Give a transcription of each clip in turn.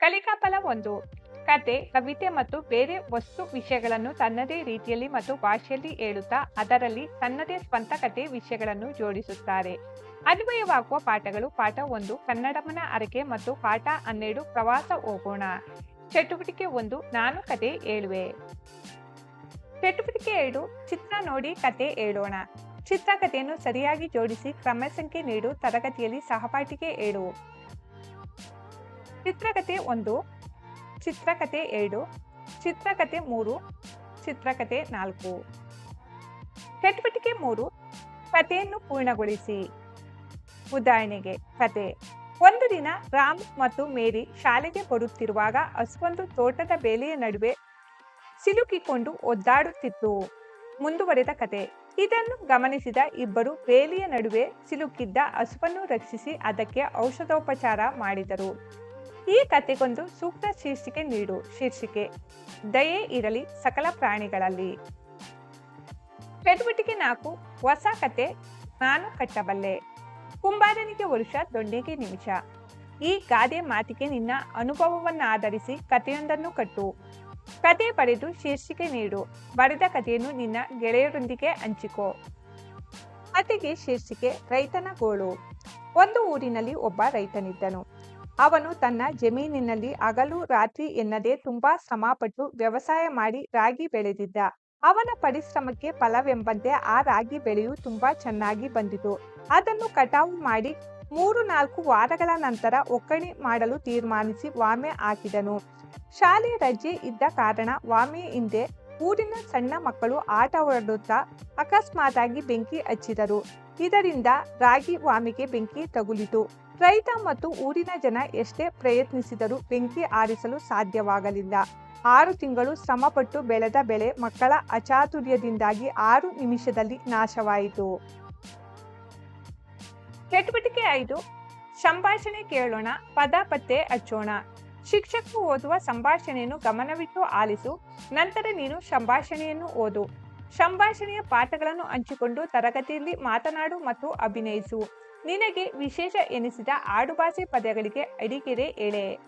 ಕಲಿಕಾಫಲ ಒಂದು ಕತೆ, ಕವಿತೆ ಮತ್ತು ಬೇರೆ ವಸ್ತು ವಿಷಯಗಳನ್ನು ತನ್ನದೇ ರೀತಿಯಲ್ಲಿ ಮತ್ತು ಭಾಷೆಯಲ್ಲಿ ಹೇಳುತ್ತಾ ಅದರಲ್ಲಿ ತನ್ನದೇ ಸ್ವಂತ ಕತೆ ವಿಷಯಗಳನ್ನು ಜೋಡಿಸುತ್ತಾರೆ. ಅನ್ವಯವಾಗುವ ಪಾಠಗಳು ಪಾಠ ಒಂದು, ಕನ್ನಡಮನ ಅರಕೆ ಮತ್ತು ಪಾಠ ಹನ್ನೆರಡು, ಪ್ರವಾಸ ಹೋಗೋಣ. ಚಟುವಟಿಕೆ ಒಂದು, ನಾನು ಕತೆ ಹೇಳುವೆ. ಚಟುವಟಿಕೆ ಎರಡು, ಚಿತ್ರ ನೋಡಿ ಕತೆ ಹೇಳೋಣ. ಚಿತ್ರಕಥೆಯನ್ನು ಸರಿಯಾಗಿ ಜೋಡಿಸಿ ಕ್ರಮ ಸಂಖ್ಯೆ ನೀಡು, ತರಗತಿಯಲ್ಲಿ ಸಹಪಾಠಿಗೆ ಹೇಳು. ಚಿತ್ರಕಥೆ ಒಂದು ಚಿತ್ರಕಥೆ ಎರಡು ಚಿತ್ರಕಥೆ ಮೂರು ಚಿತ್ರಕಥೆ ನಾಲ್ಕು. ಚಟುವಟಿಕೆ ಮೂರು, ಕಥೆಯನ್ನು ಪೂರ್ಣಗೊಳಿಸಿ. ಉದಾಹರಣೆಗೆ, ಕತೆ. ಒಂದು ದಿನ ರಾಮ್ ಮತ್ತು ಮೇರಿ ಶಾಲೆಗೆ ಬರುತ್ತಿರುವಾಗ ಅಷ್ಟೊಂದು ತೋಟದ ಬೇಲಿಯ ನಡುವೆ ಸಿಲುಕಿಕೊಂಡು ಒದ್ದಾಡುತ್ತಿತ್ತು. ಮುಂದುವರೆದ ಕತೆ. ಇದನ್ನು ಗಮನಿಸಿದ ಇಬ್ಬರು ಬೇಲಿಯ ನಡುವೆ ಸಿಲುಕಿದ್ದ ಹಸುವನ್ನು ರಕ್ಷಿಸಿ ಅದಕ್ಕೆ ಔಷಧೋಪಚಾರ ಮಾಡಿದರು. ಈ ಕತೆಗೊಂದು ಸೂಕ್ತ ಶೀರ್ಷಿಕೆ ನೀಡು. ಶೀರ್ಷಿಕೆ, ದಯೆ ಇರಲಿ ಸಕಲ ಪ್ರಾಣಿಗಳಲ್ಲಿ. ಚಟುವಟಿಕೆ ನಾಲ್ಕು, ಹೊಸ ಕತೆ, ನಾನು ಕಟ್ಟಬಲ್ಲೆ. ಕುಂಬಾರನಿಗೆ ವರುಷ ದೊಣ್ಣೆಗೆ ನಿಮಿಷ. ಈ ಗಾದೆ ಮಾತಿಗೆ ನಿನ್ನ ಅನುಭವವನ್ನಾಧರಿಸಿ ಕಥೆಯೊಂದನ್ನು ಕಟ್ಟು. ಕತೆ ಬರೆದು ಶೀರ್ಷಿಕೆ ನೀಡು. ಬರೆದ ಕಥೆಯನ್ನು ನಿನ್ನ ಗೆಳೆಯರೊಂದಿಗೆ ಹಂಚಿಕೋ. ಕತೆಗೆ ಶೀರ್ಷಿಕೆ, ರೈತನ ಗೋಳು. ಒಂದು ಊರಿನಲ್ಲಿ ಒಬ್ಬ ರೈತನಿದ್ದನು. ಅವನು ತನ್ನ ಜಮೀನಿನಲ್ಲಿ ಹಗಲು ರಾತ್ರಿ ಎನ್ನದೆ ತುಂಬಾ ಶ್ರಮಪಟ್ಟು ವ್ಯವಸಾಯ ಮಾಡಿ ರಾಗಿ ಬೆಳೆದಿದ್ದ. ಅವನ ಪರಿಶ್ರಮಕ್ಕೆ ಫಲವೆಂಬಂತೆ ಆ ರಾಗಿ ಬೆಳೆಯು ತುಂಬಾ ಚೆನ್ನಾಗಿ ಬಂದಿತು. ಅದನ್ನು ಕಟಾವು ಮಾಡಿ ಮೂರು ನಾಲ್ಕು ವಾರಗಳ ನಂತರ ಒಕ್ಕಣೆ ಮಾಡಲು ತೀರ್ಮಾನಿಸಿ ವಾಮೆ ಹಾಕಿದನು. ಶಾಲೆ ರಜೆ ಇದ್ದ ಕಾರಣ ವಾಮೆ ಹಿಂದೆ ಊರಿನ ಸಣ್ಣ ಮಕ್ಕಳು ಆಟವಾಡುತ್ತಾ ಅಕಸ್ಮಾತಾಗಿ ಬೆಂಕಿ ಹಚ್ಚಿದರು. ಇದರಿಂದ ರಾಗಿ ವಾಮಿಗೆ ಬೆಂಕಿ ತಗುಲಿತು. ರೈತ ಮತ್ತು ಊರಿನ ಜನ ಎಷ್ಟೇ ಪ್ರಯತ್ನಿಸಿದರೂ ಬೆಂಕಿ ಆರಿಸಲು ಸಾಧ್ಯವಾಗಲಿಲ್ಲ. ಆರು ತಿಂಗಳು ಶ್ರಮಪಟ್ಟು ಬೆಳೆದ ಬೆಳೆ ಮಕ್ಕಳ ಅಚಾತುರ್ಯದಿಂದಾಗಿ ಆರು ನಿಮಿಷದಲ್ಲಿ ನಾಶವಾಯಿತು. ಚಟುವಟಿಕೆ ಐದು. ಸಂಭಾಷಣೆ ಕೇಳೋಣ, ಪದ ಪತ್ತೆ ಹಚ್ಚೋಣ. ಶಿಕ್ಷಕರು ಓದುವ ಸಂಭಾಷಣೆಯನ್ನು ಗಮನವಿಟ್ಟು ಆಲಿಸು, ನಂತರ ನೀನು ಸಂಭಾಷಣೆಯನ್ನು ಓದು. ಸಂಭಾಷಣೆಯ ಪಾಠಗಳನ್ನು ಹಂಚಿಕೊಂಡು ತರಗತಿಯಲ್ಲಿ ಮಾತನಾಡು ಮತ್ತು ಅಭಿನಯಿಸು. ನಿನಗೆ ವಿಶೇಷ ಎನಿಸಿದ ಆಡುಭಾಷೆ ಪದಗಳಿಗೆ ಅಡಿಗೆರೆ ಎಳೆ.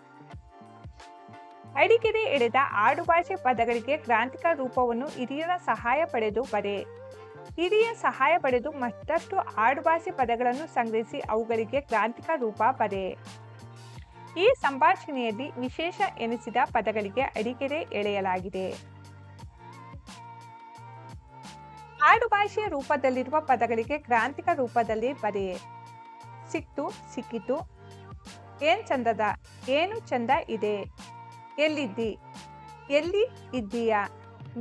ಅಡಿಗೆರೆ ಎಳೆದ ಆಡುಭಾಷೆ ಪದಗಳಿಗೆ ಗ್ರಾಂಥಿಕ ರೂಪವನ್ನು ಹಿರಿಯರ ಸಹಾಯ ಪಡೆದು ಬರೆ. ಹಿರಿಯ ಸಹಾಯ ಪಡೆದು ಮತ್ತಷ್ಟು ಆಡುಭಾಷೆ ಪದಗಳನ್ನು ಸಂಗ್ರಹಿಸಿ ಅವುಗಳಿಗೆ ಗ್ರಾಂಥಿಕ ರೂಪ ಬರೆ. ಈ ಸಂಭಾಷಣೆಯಲ್ಲಿ ವಿಶೇಷ ಎನಿಸಿದ ಪದಗಳಿಗೆ ಅಡಿಗೆರೆ ಎಳೆಯಲಾಗಿದೆ. ಆಡುಭಾಷೆಯ ರೂಪದಲ್ಲಿರುವ ಪದಗಳಿಗೆ ಕ್ರಾಂತಿಕ ರೂಪದಲ್ಲಿ ಬರೆಯೇ ಸಿಕ್ತು ಸಿಕ್ಕಿತು. ಏನ್ ಚಂದದ? ಏನು ಚಂದ ಇದೆ? ಎಲ್ಲಿದ್ದಿ? ಎಲ್ಲಿ ಇದ್ದೀಯ?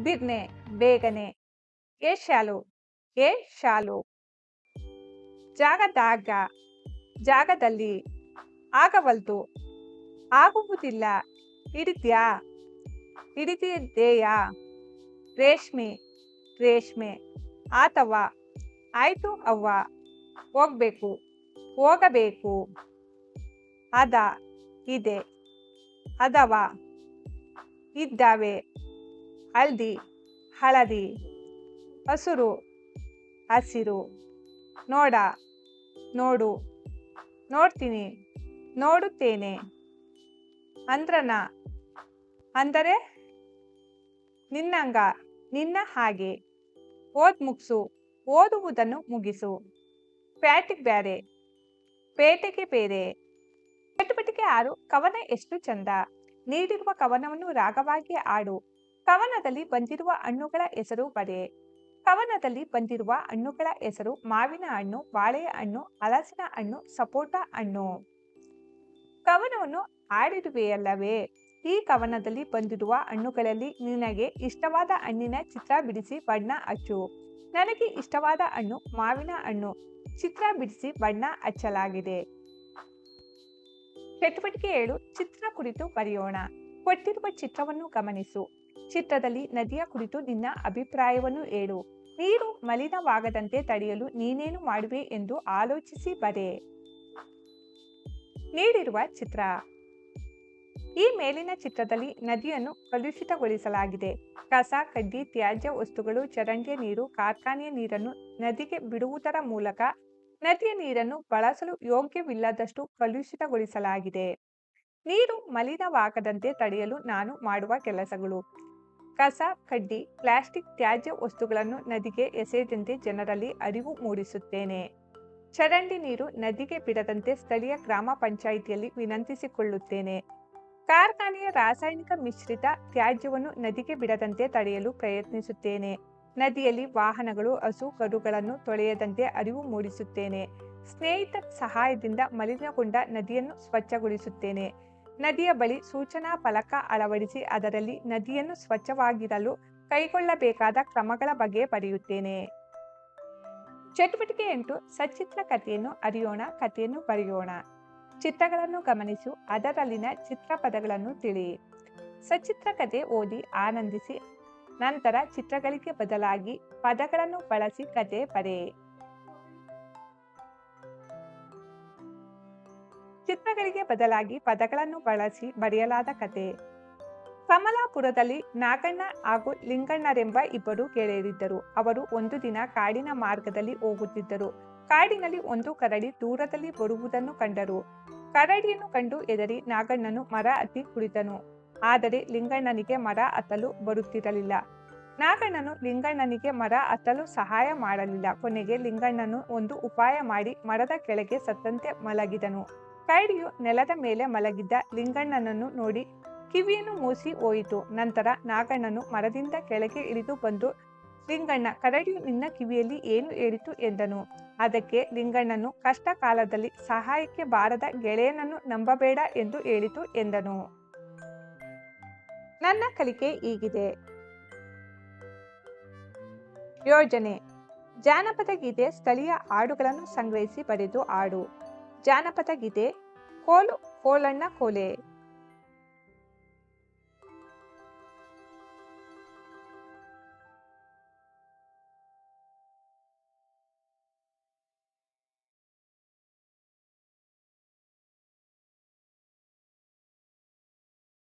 ಬಿರ್ನೆ, ಬೇಗನೆ. ಏ ಶಾಲು ಏ ಶಾಲು ಜಾಗದಾಗ ಜಾಗದಲ್ಲಿ. ಆಗವಲ್ತು ಆಗುವುದಿಲ್ಲ. ಹಿಡಿದ್ಯಾ ಹಿಡಿದಿದ್ದೇಯಾ ರೇಷ್ಮೆ ರೇಷ್ಮೆ. ಆತವ, ಆಯ್ತು ಅವ್ವ, ಹೋಗ್ಬೇಕು, ಹೋಗಬೇಕು. ಅದ, ಇದೆ. ಅದವ, ಇದ್ದಾವೆ. ಹಲ್ದಿ ಹಳದಿ. ಹಸುರು, ಹಸಿರು. ನೋಡ, ನೋಡು. ನೋಡ್ತೀನಿ, ನೋಡುತ್ತೇನೆ. ಅಂದ್ರನ. ಅಂದರೆ, ನಿನ್ನಂಗ, ನಿನ್ನ ಹಾಗೆ. ಓದ್ ಮುಗಿಸು, ಓದುವುದನ್ನು ಮುಗಿಸು. ಪ್ಯಾಟಿಗೆ ಬ್ಯಾರೆ ಪೇಟೆಗೆ ಬೇರೆ. ಚಟುವಟಿಕೆ ಆರು, ಕವನ ಎಷ್ಟು ಚಂದ. ನೀಡಿರುವ ಕವನವನ್ನು ರಾಗವಾಗಿ ಆಡು. ಕವನದಲ್ಲಿ ಬಂದಿರುವ ಹಣ್ಣುಗಳ ಹೆಸರು ಬರೆ. ಕವನದಲ್ಲಿ ಬಂದಿರುವ ಹಣ್ಣುಗಳ ಹೆಸರು ಮಾವಿನ ಹಣ್ಣು, ಬಾಳೆಯ ಹಣ್ಣು, ಹಲಸಿನ ಹಣ್ಣು, ಸಪೋಟ ಹಣ್ಣು. ಕವನವನ್ನು ಆಡಿರುವೆಯಲ್ಲವೇ ಈ ಕವನದಲ್ಲಿ ಬಂದಿರುವ ಹಣ್ಣುಗಳಲ್ಲಿ ನಿನಗೆ ಇಷ್ಟವಾದ ಹಣ್ಣಿನ ಚಿತ್ರ ಬಿಡಿಸಿ ಬಣ್ಣ ಹಚ್ಚು. ನನಗೆ ಇಷ್ಟವಾದ ಹಣ್ಣು ಮಾವಿನ ಹಣ್ಣು. ಚಿತ್ರ ಬಿಡಿಸಿ ಬಣ್ಣ ಹಚ್ಚಲಾಗಿದೆ. ಚಟುವಟಿಕೆ ಏಳು, ಚಿತ್ರ ಕುರಿತು ಬರೆಯೋಣ. ಕೊಟ್ಟಿರುವ ಚಿತ್ರವನ್ನು ಗಮನಿಸು. ಚಿತ್ರದಲ್ಲಿ ನದಿಯ ಕುರಿತು ನಿನ್ನ ಅಭಿಪ್ರಾಯವನ್ನು ಹೇಳು. ನೀರು ಮಲಿನವಾಗದಂತೆ ತಡೆಯಲು ನೀನೇನು ಮಾಡುವೆ ಎಂದು ಆಲೋಚಿಸಿ ಬರೆ. ನೀಡಿರುವ ಚಿತ್ರ. ಈ ಮೇಲಿನ ಚಿತ್ರದಲ್ಲಿ ನದಿಯನ್ನು ಕಲುಷಿತಗೊಳಿಸಲಾಗಿದೆ. ಕಸ ಕಡ್ಡಿ ತ್ಯಾಜ್ಯ ವಸ್ತುಗಳು ಚರಂಡಿಯ ನೀರು, ಕಾರ್ಖಾನೆಯ ನೀರನ್ನು ನದಿಗೆ ಬಿಡುವುದರ ಮೂಲಕ ನದಿಯ ನೀರನ್ನು ಬಳಸಲು ಯೋಗ್ಯವಿಲ್ಲದಷ್ಟು ಕಲುಷಿತಗೊಳಿಸಲಾಗಿದೆ. ನೀರು ಮಲಿನವಾಗದಂತೆ ತಡೆಯಲು ನಾನು ಮಾಡುವ ಕೆಲಸಗಳು. ಕಸ ಕಡ್ಡಿ ಪ್ಲಾಸ್ಟಿಕ್ ತ್ಯಾಜ್ಯ ವಸ್ತುಗಳನ್ನು ನದಿಗೆ ಎಸೆಯದಂತೆ ಜನರಲ್ಲಿ ಅರಿವು ಮೂಡಿಸುತ್ತೇನೆ. ಚರಂಡಿ ನೀರು ನದಿಗೆ ಬಿಡದಂತೆ ಸ್ಥಳೀಯ ಗ್ರಾಮ ಪಂಚಾಯಿತಿಯಲ್ಲಿ ವಿನಂತಿಸಿಕೊಳ್ಳುತ್ತೇನೆ. ಕಾರ್ಖಾನೆಯ ರಾಸಾಯನಿಕ ಮಿಶ್ರಿತ ತ್ಯಾಜ್ಯವನ್ನು ನದಿಗೆ ಬಿಡದಂತೆ ತಡೆಯಲು ಪ್ರಯತ್ನಿಸುತ್ತೇನೆ. ನದಿಯಲ್ಲಿ ವಾಹನಗಳು, ಹಸು ಕರುಗಳನ್ನು ತೊಳೆಯದಂತೆ ಅರಿವು ಮೂಡಿಸುತ್ತೇನೆ. ಸ್ನೇಹಿತರ ಸಹಾಯದಿಂದ ಮಲಿನಗೊಂಡ ನದಿಯನ್ನು ಸ್ವಚ್ಛಗೊಳಿಸುತ್ತೇನೆ. ನದಿಯ ಬಳಿ ಸೂಚನಾ ಫಲಕ ಅಳವಡಿಸಿ ಅದರಲ್ಲಿ ನದಿಯನ್ನು ಸ್ವಚ್ಛವಾಗಿರಲು ಕೈಗೊಳ್ಳಬೇಕಾದ ಕ್ರಮಗಳ ಬಗ್ಗೆ ಬರೆಯುತ್ತೇನೆ. ಚಟುವಟಿಕೆ ಎಂಟು ಸಚಿತ್ರ ಕಥೆಯನ್ನು ಅರಿಯೋಣ, ಕಥೆಯನ್ನು ಬರೆಯೋಣ. ಚಿತ್ರಗಳನ್ನು ಗಮನಿಸು, ಅದರಲ್ಲಿನ ಚಿತ್ರಪದಗಳನ್ನು ತಿಳಿ ಸಚಿತ್ರ ಕಥೆ ಓದಿ ಆನಂದಿಸಿ, ನಂತರ ಚಿತ್ರಗಳಿಗೆ ಬದಲಾಗಿ ಪದಗಳನ್ನು ಬಳಸಿ ಕಥೆ ಬರೆ ಚಿತ್ರಗಳಿಗೆ ಬದಲಾಗಿ ಪದಗಳನ್ನು ಬಳಸಿ ಬರೆಯಲಾದ ಕತೆ. ಕಮಲಾಪುರದಲ್ಲಿ ನಾಗಣ್ಣ ಹಾಗೂ ಲಿಂಗಣ್ಣರೆಂಬ ಇಬ್ಬರು ಗೆಳೆಯರಿದ್ದರು ಅವರು ಒಂದು ದಿನ ಕಾಡಿನ ಮಾರ್ಗದಲ್ಲಿ ಹೋಗುತ್ತಿದ್ದರು. ಕಾಡಿನಲ್ಲಿ ಒಂದು ಕರಡಿ ದೂರದಲ್ಲಿ ಬರುವುದನ್ನು ಕಂಡರು. ಕರಡಿಯನ್ನು ಕಂಡು ಎದರಿ ನಾಗಣ್ಣನು ಮರ ಹತ್ತಿ ಕುಳಿತನು ಆದರೆ ಲಿಂಗಣ್ಣನಿಗೆ ಮರ ಹತ್ತಲು ಬರುತ್ತಿರಲಿಲ್ಲ. ನಾಗಣ್ಣನು ಲಿಂಗಣ್ಣನಿಗೆ ಮರ ಹತ್ತಲು ಸಹಾಯ ಮಾಡಲಿಲ್ಲ. ಕೊನೆಗೆ ಲಿಂಗಣ್ಣನು ಒಂದು ಉಪಾಯ ಮಾಡಿ ಮರದ ಕೆಳಗೆ ಸತ್ತಂತೆ ಮಲಗಿದನು. ಕರಡಿಯು ನೆಲದ ಮೇಲೆ ಮಲಗಿದ್ದ ಲಿಂಗಣ್ಣನನ್ನು ನೋಡಿ ಕಿವಿಯನ್ನು ಮೂಸಿ ಹೋಯಿತು. ನಂತರ ನಾಗಣ್ಣನು ಮರದಿಂದ ಕೆಳಗೆ ಇಳಿದು ಬಂದು, ಲಿಂಗಣ್ಣ, ಕರಡಿಯು ನಿನ್ನ ಕಿವಿಯಲ್ಲಿ ಏನು ಹೇಳಿತು? ಎಂದನು. ಅದಕ್ಕೆ ಲಿಂಗಣ್ಣನು ಕಷ್ಟ ಕಾಲದಲ್ಲಿ ಸಹಾಯಕ್ಕೆ ಬಾರದ ಗೆಳೆಯನನ್ನು ನಂಬಬೇಡ ಎಂದು ಹೇಳಿತು, ಎಂದನು. ನನ್ನ ಕಲಿಕೆ ಹೀಗಿದೆ. ಯೋಜನೆ. ಜಾನಪದ ಗೀತೆ ಸ್ಥಳೀಯ ಹಾಡುಗಳನ್ನು ಸಂಗ್ರಹಿಸಿ ಬರೆದು ಹಾಡು. ಜಾನಪದ ಗೀತೆ, ಕೋಲು, ಕೋಲಣ್ಣ, ಕೋಲೆ